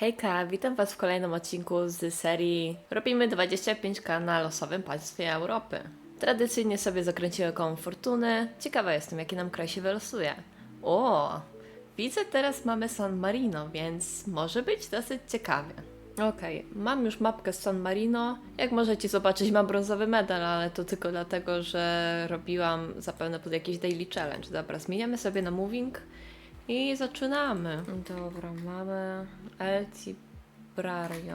Hejka, witam Was w kolejnym odcinku z serii Robimy 25k na losowym państwie Europy. Tradycyjnie sobie zakręciłem koło fortuny. Ciekawa jestem, jaki nam kraj się wylosuje. O, widzę teraz mamy San Marino, więc może być dosyć ciekawie. Okej, mam już mapkę z San Marino. Jak możecie zobaczyć, mam brązowy medal, ale to tylko dlatego, że robiłam zapewne pod jakiś daily challenge. Dobra, zmieniamy sobie na moving. I zaczynamy. Dobra, mamy El Tibrario.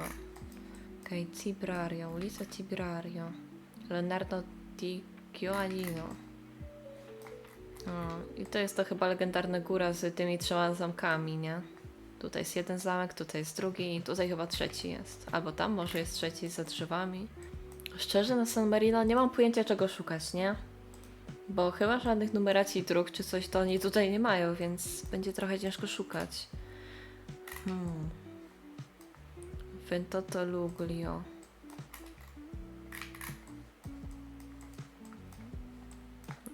Okej, okay, Tibrario, ulica Tibrario. Leonardo di Gioalino. O, I to jest to chyba legendarna góra z tymi trzema zamkami, nie? Tutaj jest jeden zamek, tutaj jest drugi i tutaj chyba trzeci jest. Albo tam może jest trzeci za drzewami. Szczerze, na San Marino nie mam pojęcia czego szukać, nie? Bo chyba żadnych numeracji dróg czy coś to oni tutaj nie mają, więc będzie trochę ciężko szukać. Hmm. Ventoto Luglio.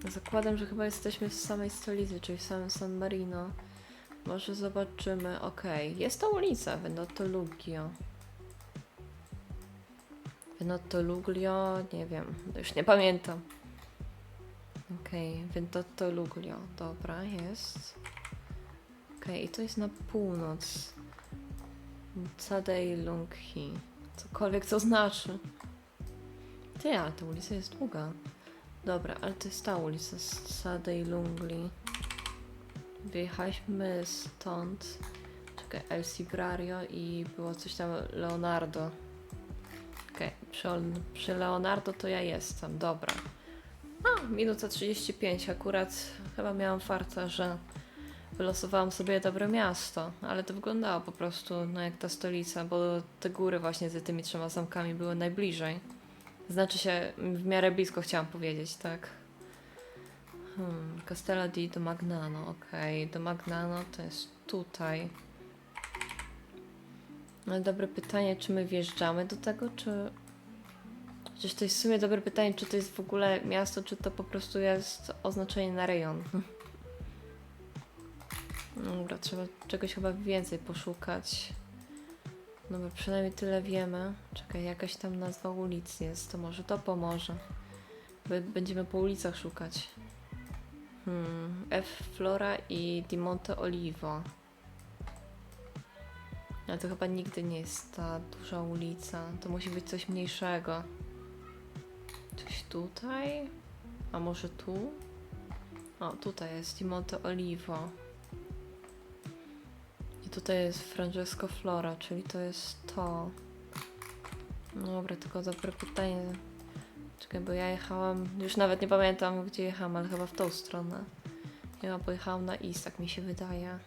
Zakładam, że chyba jesteśmy w samej stolicy, czyli w samym San Marino. Może zobaczymy. Okej, jest to ulica Ventoto Luglio. Ventoto Luglio, nie wiem, już nie pamiętam. Okej, okay, Ventotto Luglio. Dobra, jest. Okej, okay, i to jest na północ. Cadej Lunghi. Cokolwiek to znaczy. Ty, ale ta ulica jest długa. Dobra, ale to jest ta ulica Sadej Lungli. Wyjechaliśmy stąd. Czekaj, El Sibrario i było coś tam Leonardo. Okej, okay, przy, przy Leonardo to ja jestem, dobra. No, minuta 35. Akurat chyba miałam farta, że wylosowałam sobie dobre miasto, ale to wyglądało po prostu no, jak ta stolica, bo te góry właśnie z tymi trzema zamkami były najbliżej. Znaczy się w miarę blisko chciałam powiedzieć, tak. Hmm, Castello di do Magnano, okej, okay. do Magnano to jest tutaj. Ale dobre pytanie, czy my wjeżdżamy do tego, czy Chociaż to jest w sumie dobre pytanie, czy to jest w ogóle miasto, czy to po prostu jest oznaczenie na rejon. Dobra, trzeba czegoś chyba więcej poszukać. Dobra, przynajmniej tyle wiemy. Czekaj, jakaś tam nazwa ulic jest, to może to pomoże. Będziemy po ulicach szukać. Hmm, F Flora i Di Monte Olivo. Ale to chyba nigdy nie jest ta duża ulica. To musi być coś mniejszego. Coś tutaj? A może tu? O, tutaj jest Timote Olivo. I tutaj jest Francesco Flora, czyli to jest to. No Dobra, tylko dobre pytanie. Czekaj, bo ja jechałam, już nawet nie pamiętam gdzie jechałam, ale chyba w tą stronę. Ja pojechałam na East, tak mi się wydaje.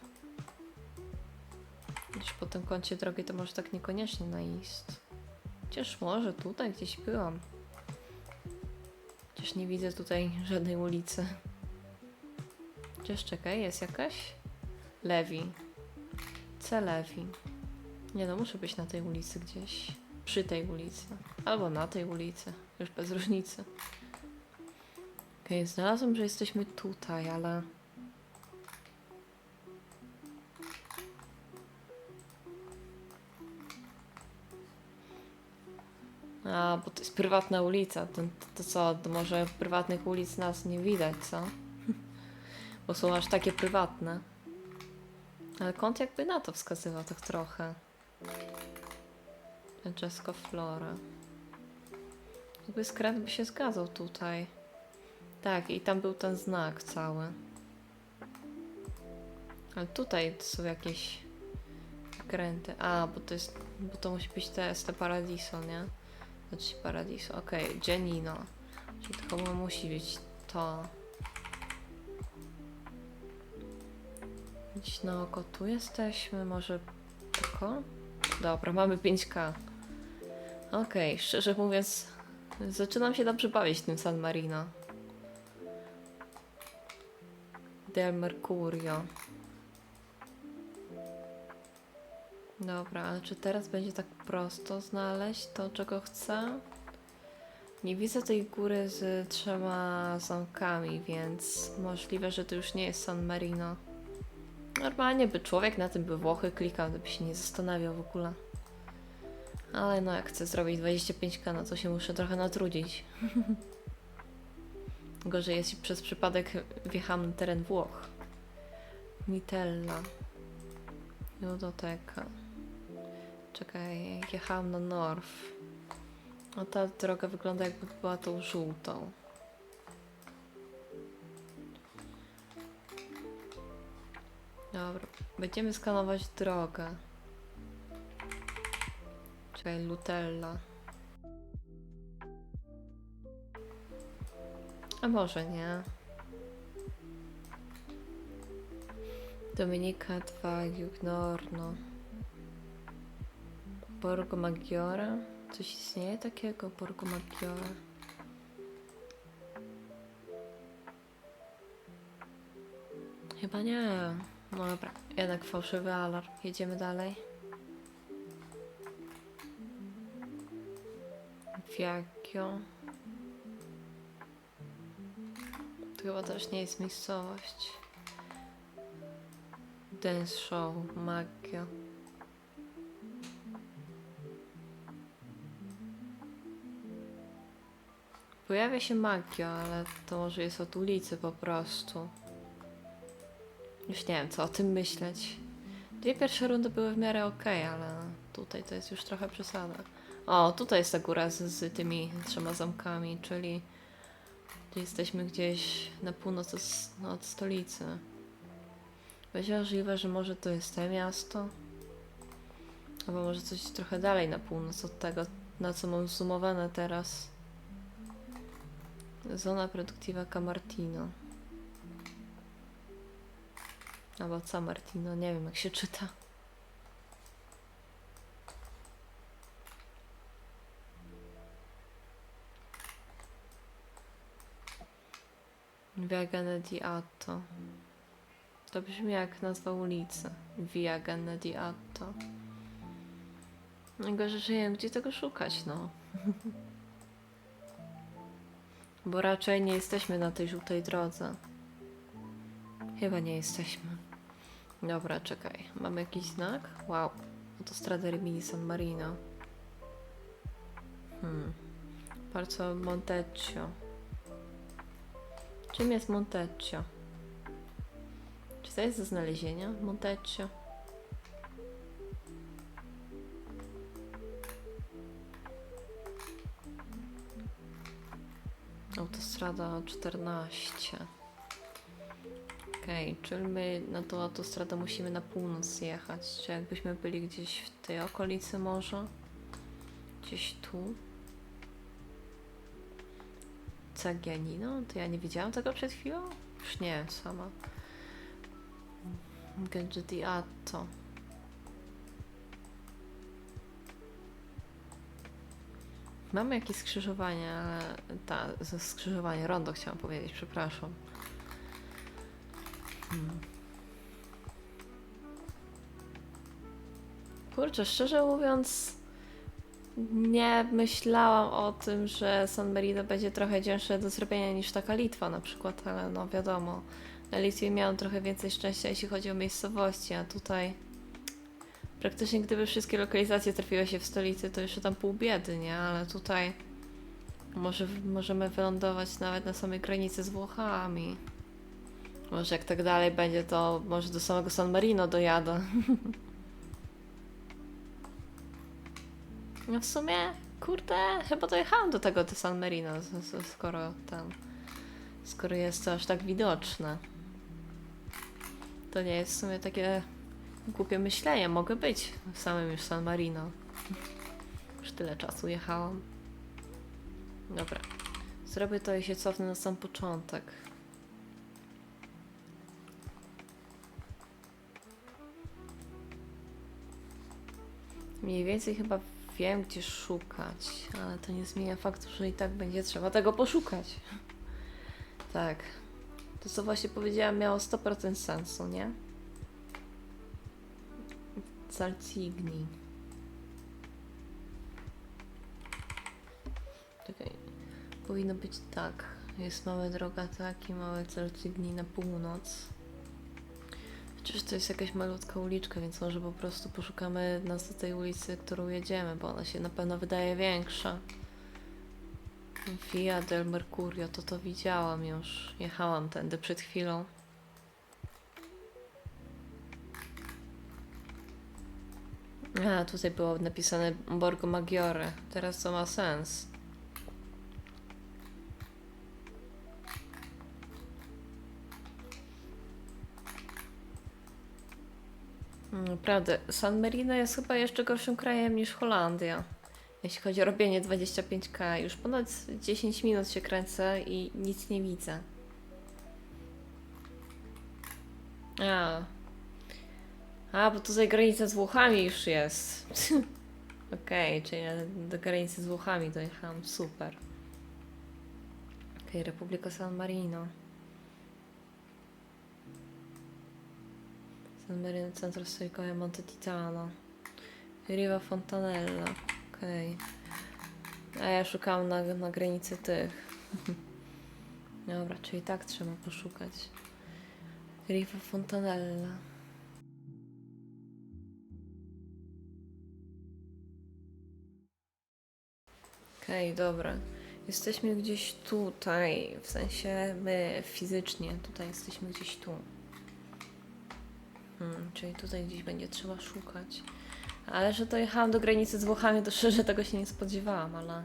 Już po tym kącie drogi to może tak niekoniecznie na East. Chociaż może tutaj gdzieś byłam. Chociaż nie widzę tutaj żadnej ulicy. Chociaż czekaj, jest jakaś? Lewi. C Lewi. Nie no, muszę być na tej ulicy gdzieś. Przy tej ulicy. Albo na tej ulicy. Już bez różnicy. Okej, okay, znalazłam, że jesteśmy tutaj, ale... A, bo to jest prywatna ulica. To, to co, to może prywatnych ulic nas nie widać, co? Bo są aż takie prywatne. Ale kąt jakby na to wskazywał tak trochę. Francesco Flora. Jakby skręt by się zgadzał tutaj. Tak, i tam był ten znak cały. Ale tutaj są jakieś kręty. A, bo to jest, bo to musi być te, te Paradiso, nie? Znaczy Paradiso. Okej, okay. Giannino. Czyli chyba musi być to. Gdzieś na oko tu jesteśmy, może tylko? Dobra, mamy 5K. Okej, okay, szczerze mówiąc, zaczynam się dobrze bawić tym San Marino. Del Mercurio. Dobra, ale czy teraz będzie tak prosto znaleźć to, czego chcę? Nie widzę tej góry z trzema zamkami, więc możliwe, że to już nie jest San Marino. Normalnie by człowiek na tym by Włochy klikał, to by się nie zastanawiał w ogóle. Ale no jak chcę zrobić 25k, no to się muszę trochę natrudzić. Gorzej jeśli przez przypadek wjechałam na teren Włoch. Nitella. Judoteka. Czekaj, jechałam na North. A ta droga wygląda jakby była tą żółtą. Dobra, będziemy skanować drogę. Czekaj, Lutella. A może nie. Dominika 2, Jugnorno. Borgo Maggiore? Coś istnieje takiego? Borgo Maggiore? Chyba nie. No dobra, jednak fałszywy alarm. Jedziemy dalej. Fiakio. To chyba też nie jest miejscowość. Dance show, magia. Pojawia się magia, ale to może jest od ulicy po prostu. Już nie wiem, co o tym myśleć. Dwie pierwsze rundy były w miarę okej, ale tutaj to jest już trochę przesada. O, tutaj jest ta góra z, z tymi trzema zamkami, czyli jesteśmy gdzieś na północ od, od stolicy. Będzie możliwe, że może to jest to miasto? Albo może coś trochę dalej na północ od tego, na co mam zoomowane teraz. Zona produktywa Camartino. Albo Camartino, nie wiem jak się czyta. Viagane di Atto. To brzmi jak nazwa ulicy. Viagane di Atto. Najgorzej, że wiem gdzie tego szukać, no. Bo raczej nie jesteśmy na tej żółtej drodze. Chyba nie jesteśmy. Dobra, czekaj. Mamy jakiś znak? Wow. Autostrada Rimini San Marino. Hmm. Palco Montecchio. Czym jest Montecchio? Czy to jest do znalezienia? Montecchio. Autostrada 14. Okej, czyli my na tą autostradę musimy na północ jechać. Czy jakbyśmy byli gdzieś w tej okolicy może? Gdzieś tu? Cagianino? To ja nie widziałam tego przed chwilą? Już nie sama. Gadgetiato. Mamy jakieś skrzyżowanie, ale ta, skrzyżowanie, rondo chciałam powiedzieć, przepraszam. Hmm. Kurczę, szczerze mówiąc, nie myślałam o tym, że San Marino będzie trochę cięższe do zrobienia niż taka Litwa na przykład, ale no wiadomo, na Litwie miałam trochę więcej szczęścia, jeśli chodzi o miejscowości, a tutaj praktycznie gdyby wszystkie lokalizacje trafiły się w stolicy, to jeszcze tam pół biedy, nie? Ale tutaj może możemy wylądować nawet na samej granicy z Włochami. Może jak tak dalej będzie, to może do samego San Marino dojadę. No w sumie, kurde, chyba dojechałam do tego do San Marino, skoro tam, skoro jest to aż tak widoczne. To nie jest w sumie takie głupie myślenie, mogę być w samym już San Marino. Już tyle czasu jechałam. Dobra, zrobię to i się cofnę na sam początek. Mniej więcej chyba wiem, gdzie szukać, ale to nie zmienia faktu, że i tak będzie trzeba tego poszukać. Tak. To, co właśnie powiedziałam, miało 100% sensu, nie? Salcigni. Czekaj. Powinno być tak. Jest mała droga tak i małe Salcigni na północ. Czyż to jest jakaś malutka uliczka, więc może po prostu poszukamy nas do tej ulicy, którą jedziemy, bo ona się na pewno wydaje większa. Via del Mercurio, to to widziałam już. Jechałam tędy przed chwilą. A, tutaj było napisane Borgo Maggiore. Teraz to ma sens. Naprawdę, San Marino jest chyba jeszcze gorszym krajem niż Holandia. Jeśli chodzi o robienie 25k, już ponad 10 minut się kręcę i nic nie widzę. A. A, bo tutaj granica z Włochami już jest. Okej, czyli ja do granicy z Włochami dojechałam. Super. Okej, Republika San Marino. San Marino Centro Storico e Monte Titano. Riva Fontanella. Okej. A ja szukałam na, na granicy tych. Dobra, czyli tak trzeba poszukać. Riva Fontanella. Okej, dobra. Jesteśmy gdzieś tutaj, w sensie my fizycznie tutaj jesteśmy gdzieś tu. Hmm, czyli tutaj gdzieś będzie trzeba szukać. Ale że dojechałam do granicy z Włochami, to szczerze tego się nie spodziewałam, ale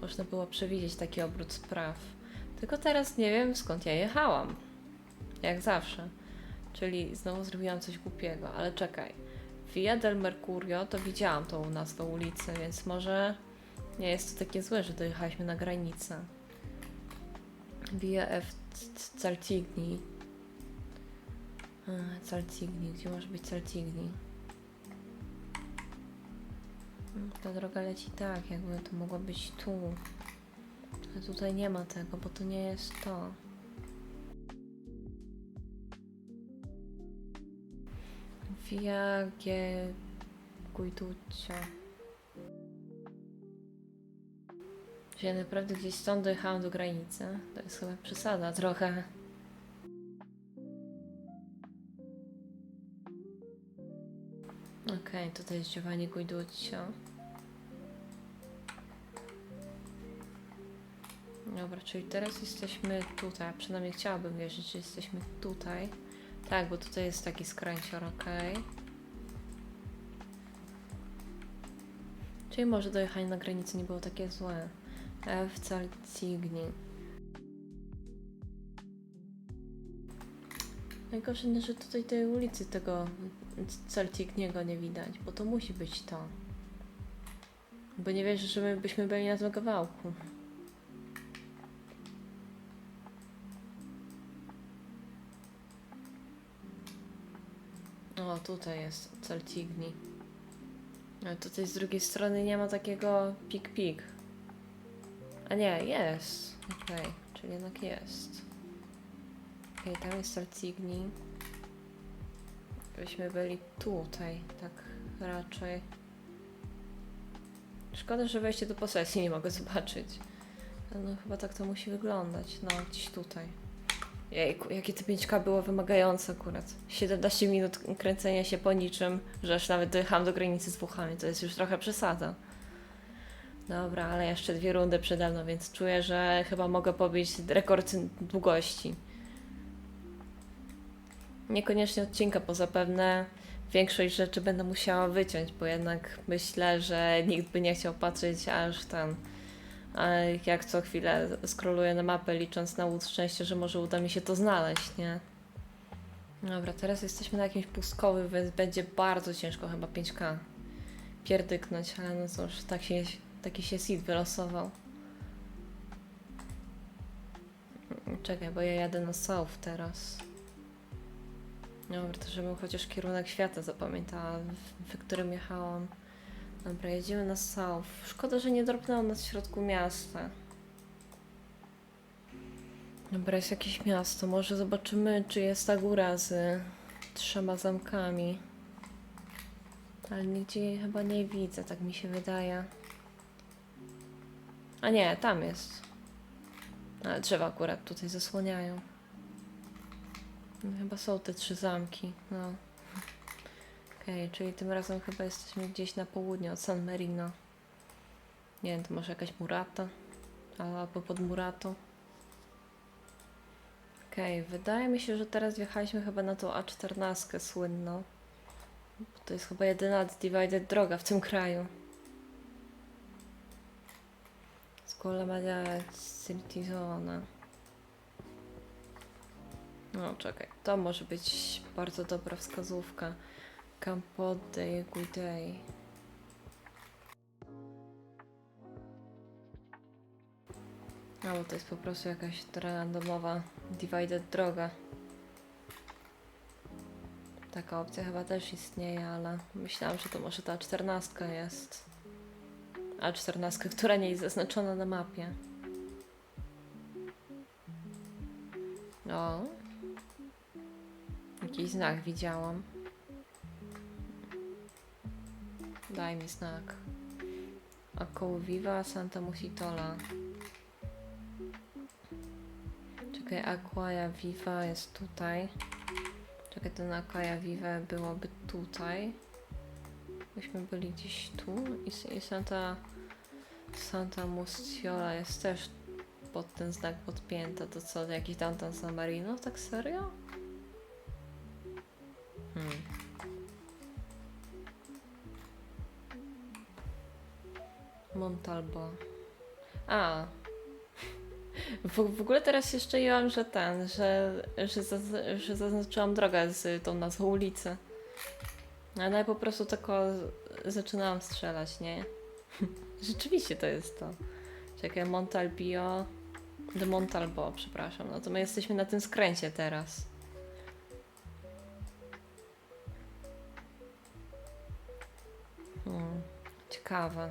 można było przewidzieć taki obrót spraw. Tylko teraz nie wiem skąd ja jechałam. Jak zawsze. Czyli znowu zrobiłam coś głupiego, ale czekaj. Via del Mercurio to widziałam tą nazwę ulicy, więc może nie jest to takie złe, że dojechaliśmy na granicę. Via F. Caltigni. A, Caltigni, gdzie może być Caltigni? Mm, Ta droga leci tak, jakby to mogło być tu. Ale tutaj nie ma tego, bo to nie jest to. Via G. Guiduccia. Ja naprawdę gdzieś stąd dojechałam do granicy. To jest chyba przesada trochę. Okej, tutaj jest Giovanni Guiduccio. Dobra, czyli teraz jesteśmy tutaj. Przynajmniej chciałabym wierzyć, że jesteśmy tutaj. Tak, bo tutaj jest taki skręcior, okej. Czyli może dojechanie na granicę nie było takie złe. F. Calcigni. Najgorsze, że tutaj tej ulicy tego Calcigniego nie widać, bo to musi być to. Bo nie wierzę, że my byśmy byli na tym kawałku. O, tutaj jest Calcigni. Ale tutaj z drugiej strony nie ma takiego pik-pik. A nie, jest. Okej, czyli jednak jest. Okej, tam jest Salcigni. Byśmy byli tutaj, tak raczej. Szkoda, że wejście do posesji nie mogę zobaczyć. No chyba tak to musi wyglądać. No, gdzieś tutaj. Jejku, jakie to 5K było wymagające akurat. 17 minut kręcenia się po niczym, że aż nawet dojechałam do granicy z Włochami. To jest już trochę przesada. Dobra, ale jeszcze dwie rundy przede mną, więc czuję, że chyba mogę pobić rekord długości. Niekoniecznie odcinka, bo zapewne większość rzeczy będę musiała wyciąć, bo jednak myślę, że nikt by nie chciał patrzeć aż ten. Jak co chwilę scrolluję na mapę, licząc na łód szczęście, że może uda mi się to znaleźć, nie? Dobra, teraz jesteśmy na jakimś pustkowy, więc będzie bardzo ciężko chyba 5K pierdyknąć, ale no cóż, tak się, taki się seed wylosował. Czekaj, bo ja jadę na south teraz. Dobra, to żebym chociaż kierunek świata zapamiętała, w, którym jechałam. Dobra, jedziemy na south. Szkoda, że nie dropnęłam nas w środku miasta. Dobra, jest jakieś miasto. Może zobaczymy, czy jest ta góra z trzema zamkami. Ale nigdzie jej chyba nie widzę, tak mi się wydaje. A nie, tam jest. Ale drzewa akurat tutaj zasłaniają. No, chyba są te trzy zamki, no. Okej, czyli tym razem chyba jesteśmy gdzieś na południe od San Marino. Nie wiem, to może jakaś Murata? Albo pod Muratą. Okej, wydaje mi się, że teraz wjechaliśmy chyba na tą A14 słynną. Bo To jest chyba jedyna divided droga w tym kraju. Scuola Media Certizona. No, czekaj. To może być bardzo dobra wskazówka. Campo de Guidei. No, to jest po prostu jakaś randomowa divided droga. Taka opcja chyba też istnieje, ale myślałam, że to może ta czternastka jest. A czternastka, która nie jest zaznaczona na mapie. O. Jakiś znak widziałam. Daj mi znak. A koło Viva Santa Musitola. Czekaj, Aquaja Viva jest tutaj. Czekaj, ten Aquaja Viva byłoby tutaj. Byśmy byli gdzieś tu. I, i Santa, Santa Mustiola jest też pod ten znak podpięta. To co, jakiś downtown San Marino? Tak serio? Hmm. Montalbo. A. W, w ogóle teraz się szczęiłam, że ten, że, że, zaz, że zaznaczyłam drogę z tą nazwą ulicy. Ale po prostu tylko zaczynałam strzelać, nie? Rzeczywiście to jest to. Czekaj, Montalbio. De Montalbo, przepraszam. No to my jesteśmy na tym skręcie teraz. Hmm, ciekawe.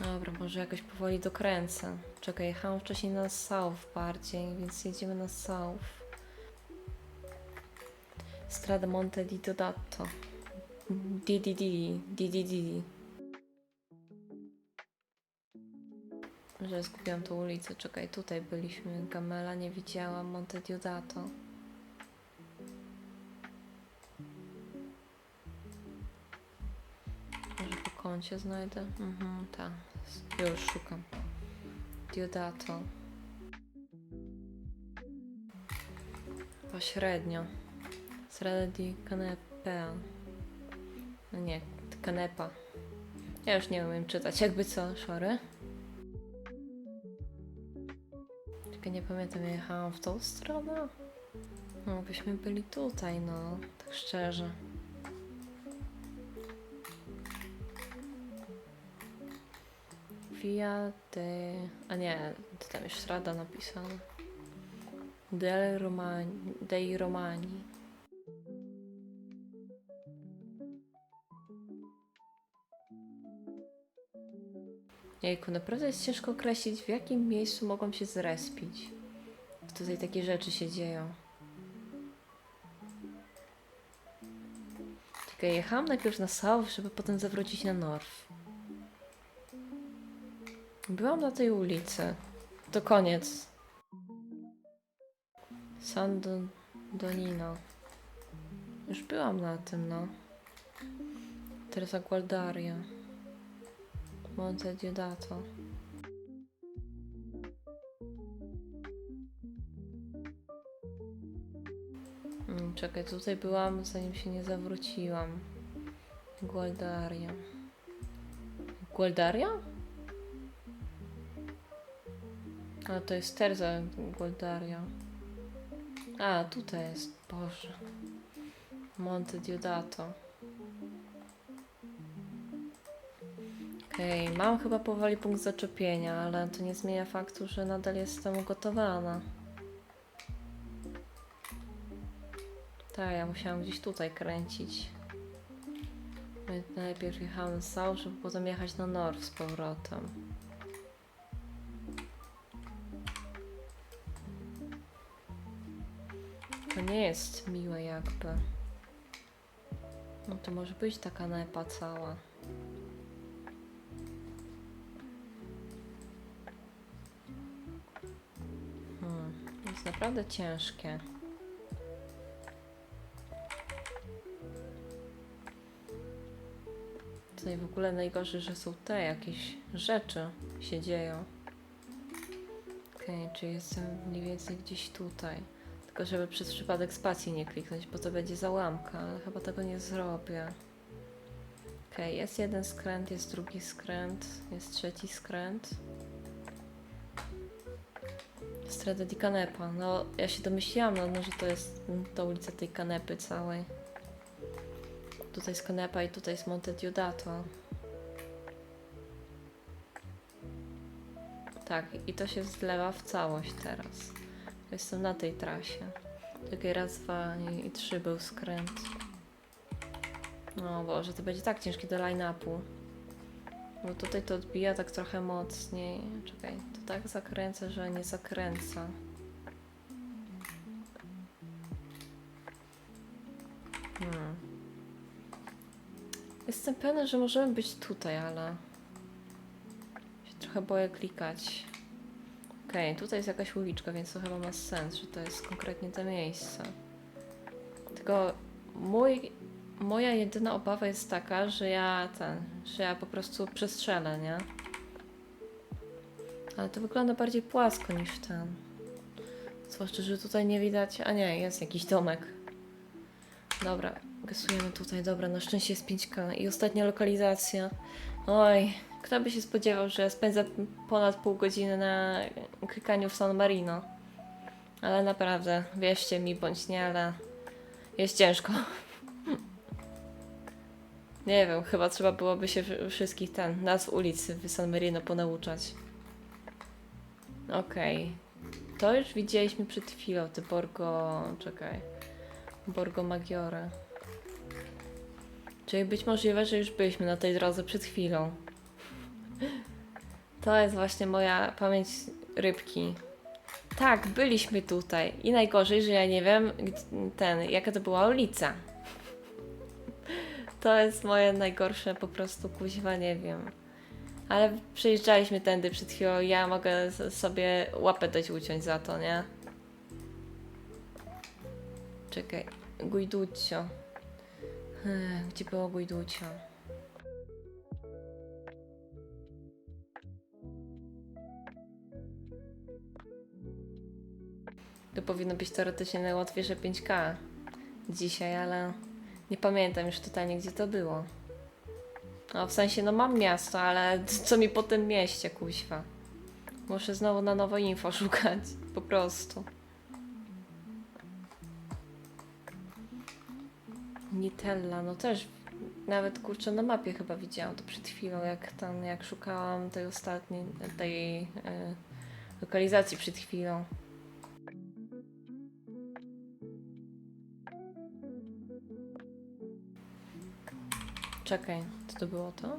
Dobra, może jakoś powoli dokręcę. Czekaj, jechałam wcześniej na South bardziej, więc jedziemy na South. Strada Monte di Dodato. Di di di di di di. Że zgubiłam tą ulicę. Czekaj, tutaj byliśmy. Gamela nie widziałam. Monte Diodato. Może po kącie znajdę? Mhm, tak. Już szukam. Diodato. Pośrednio. Strada di. No nie, Canepa. Ja już nie umiem czytać, jakby co, szory. Czekaj, nie pamiętam, jechałam w tą stronę? No, byśmy byli tutaj, no, tak szczerze. Via de... A nie, to tam już Strada napisane. Del Romani... Dei Romani. Jejku, naprawdę jest ciężko określić, w jakim miejscu mogą się zrespić. Tutaj takie rzeczy się dzieją. Czekaj, jechałam najpierw na South, żeby potem zawrócić na North. Byłam na tej ulicy. To koniec. San Don Donino. Już byłam na tym, no. Teresa Gualdaria. Monte Diodato. Mm, Czekaj, tutaj byłam zanim się nie zawróciłam. Gualdaria. Gualdaria? A to jest Terza Gualdaria. A, tutaj jest. Boże. Monte Diodato. Okej, mam chyba powoli punkt zaczepienia, ale to nie zmienia faktu, że nadal jestem ugotowana. Tak, ja musiałam gdzieś tutaj kręcić. Najpierw jechałam na South, żeby potem jechać na North z powrotem. To nie jest miłe jakby. No to może być taka nepa cała. Naprawdę ciężkie. Tutaj w ogóle najgorzej, że są te jakieś rzeczy się dzieją. Okej, czyli jestem mniej więcej gdzieś tutaj. Tylko żeby przez przypadek spacji nie kliknąć, bo to będzie załamka, ale chyba tego nie zrobię. Okej, jest jeden skręt, jest drugi skręt, jest trzeci skręt. Strada di Canepa. No, ja się domyśliłam, no, no, że to jest ta ulica tej kanepy całej. Tutaj jest kanepa i tutaj jest Monte Diodato. Tak, i to się zlewa w całość teraz. Jestem na tej trasie. Takie raz, dwa i, i trzy był skręt. No Boże, to będzie tak ciężkie do line-upu. Bo tutaj to odbija tak trochę mocniej. Czekaj, to tak zakręcę, że nie zakręca. Hmm. Jestem pewna, że możemy być tutaj, ale się trochę boję klikać. Okej, tutaj jest jakaś uliczka, więc to chyba ma sens, że to jest konkretnie to miejsce. Tylko mój, moja jedyna obawa jest taka, że ja ten, że ja po prostu przestrzelę, nie? Ale to wygląda bardziej płasko niż ten. Zwłaszcza, że tutaj nie widać. A nie, jest jakiś domek. Dobra, gasujemy tutaj. Dobra, na szczęście jest 5K. I ostatnia lokalizacja. Oj, kto by się spodziewał, że spędzę ponad pół godziny na klikaniu w San Marino. Ale naprawdę, wierzcie mi bądź nie, ale jest ciężko. Nie wiem, chyba trzeba byłoby się wszy- wszystkich ten nazw ulicy w San Marino ponauczać. Okej. To już widzieliśmy przed chwilą, te Borgo... czekaj. Borgo Maggiore. Czyli być możliwe, że już byliśmy na tej drodze przed chwilą. To jest właśnie moja pamięć rybki. Tak, byliśmy tutaj. I najgorzej, że ja nie wiem, ten, jaka to była ulica. To jest moje najgorsze po prostu kuźwa, nie wiem. Ale przejeżdżaliśmy tędy przed chwilą, ja mogę sobie łapę dać uciąć za to, nie? Czekaj, Guiduccio. Hmm, Gdzie było Guiduccio? To powinno być teoretycznie najłatwiejsze 5K dzisiaj, ale nie pamiętam już totalnie, gdzie to było. No, w sensie, no mam miasto, ale co mi po tym mieście, kuźwa? Muszę znowu na nowo info szukać, po prostu. Nitella, no też nawet kurczę na mapie chyba widziałam to przed chwilą, jak tam, jak szukałam tej ostatniej, tej e, lokalizacji przed chwilą. Czekaj, co to było to?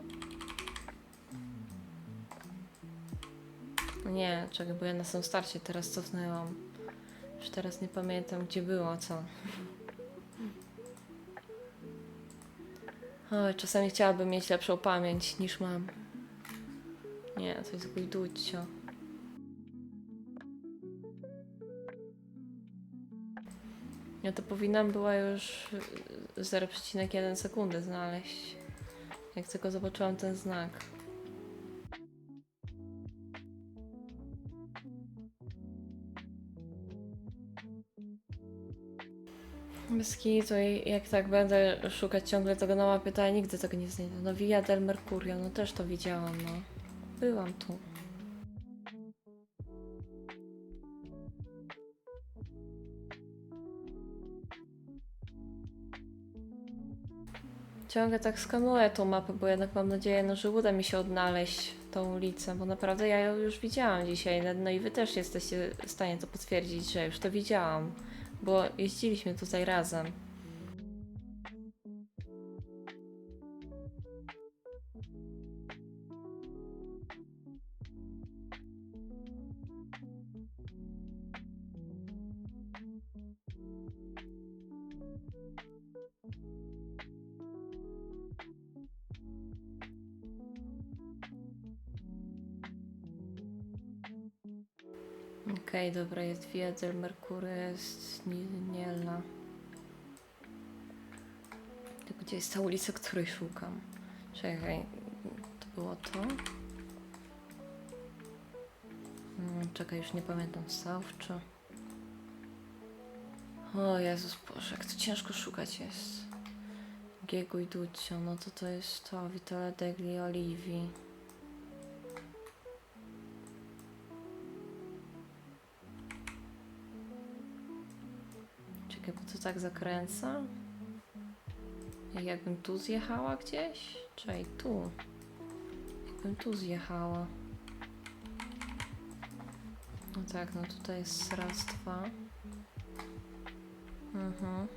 Nie, czekaj, bo ja na samym starcie teraz cofnęłam. Już teraz nie pamiętam, gdzie było co. Oj, czasami chciałabym mieć lepszą pamięć niż mam. Nie, to jest Guiduccio. Ja to powinnam była już y, 0,1 sekundy znaleźć. Jak tylko zobaczyłam ten znak. Bez kitu jak tak będę szukać ciągle tego na mapie, to ja nigdy tego nie znajdę. No Via del Mercurio, no też to widziałam, no. Byłam tu. Ciągle tak skanuję tą mapę, bo jednak mam nadzieję, no, że uda mi się odnaleźć tą ulicę, bo naprawdę ja ją już widziałam dzisiaj, no- no i wy też jesteście w stanie to potwierdzić, że już to widziałam, bo jeździliśmy tutaj razem. Okej, dobra, jest Via del Mercury, jest Ni- Niella. Tylko gdzie jest ta ulica, której szukam? Czekaj, to było to? Mm, czekaj, już nie pamiętam, South. O Jezus Boże, jak to ciężko szukać jest. Giego i Duccio, no to to jest to, Vitale degli Olivi. Czekaj, bo to tak zakręca. Jakbym tu zjechała gdzieś? Czekaj, tu. Jakbym tu zjechała. No tak, no tutaj jest raz, dwa. Mhm.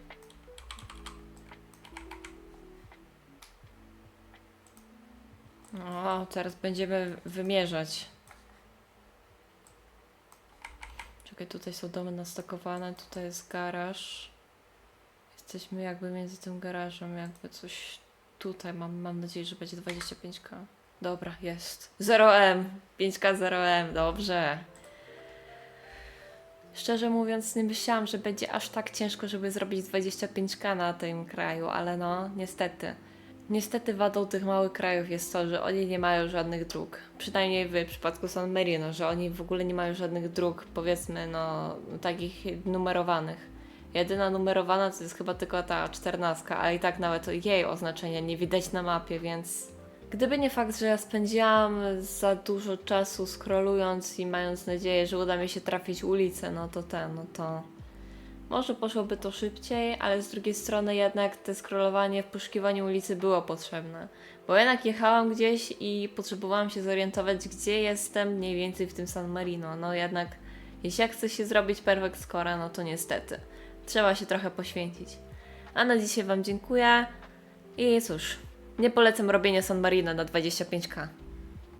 O, teraz będziemy wymierzać. Czekaj, tutaj są domy nastakowane, tutaj jest garaż. Jesteśmy jakby między tym garażem, jakby coś tutaj mam, mam nadzieję, że będzie 25k. Dobra, jest. 0M, 5k 0M, dobrze. Szczerze mówiąc, nie myślałam, że będzie aż tak ciężko, żeby zrobić 25k na tym kraju, ale no, niestety. Niestety wadą tych małych krajów jest to, że oni nie mają żadnych dróg. Przynajmniej w przypadku San Marino, że oni w ogóle nie mają żadnych dróg, powiedzmy, no, takich numerowanych. Jedyna numerowana to jest chyba tylko ta czternastka, ale i tak nawet jej oznaczenia nie widać na mapie, więc Gdyby nie fakt, że ja spędziłam za dużo czasu scrollując i mając nadzieję, że uda mi się trafić ulicę, no to ten, no to może poszłoby to szybciej, ale z drugiej strony jednak te scrollowanie w poszukiwaniu ulicy było potrzebne. Bo jednak jechałam gdzieś i potrzebowałam się zorientować, gdzie jestem mniej więcej w tym San Marino. No jednak, jeśli ja chcę się zrobić perfect score, no to niestety. Trzeba się trochę poświęcić. A na dzisiaj Wam dziękuję i cóż, nie polecam robienia San Marino na 25k.